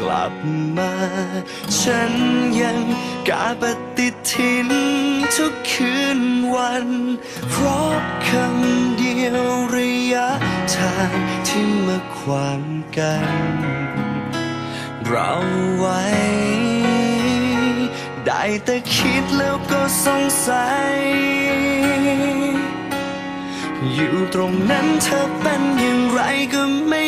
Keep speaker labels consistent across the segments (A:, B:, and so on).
A: กลับมา ฉันยังกาปฏิทินทุกคืนวัน เพราะคำเดียวระยะทางที่มาขวางกัน เราไว้ ได้แต่คิดแล้วก็สงสัย อยู่ตรงนั้นเธอเป็นอย่างไรก็ไม่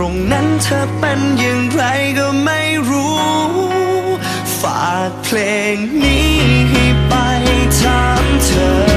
A: รงนั้นเธอเป็นอย่างไรก็ไม่รู้ ฝากเพลงนี้ให้ไปถามเธอ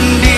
A: can be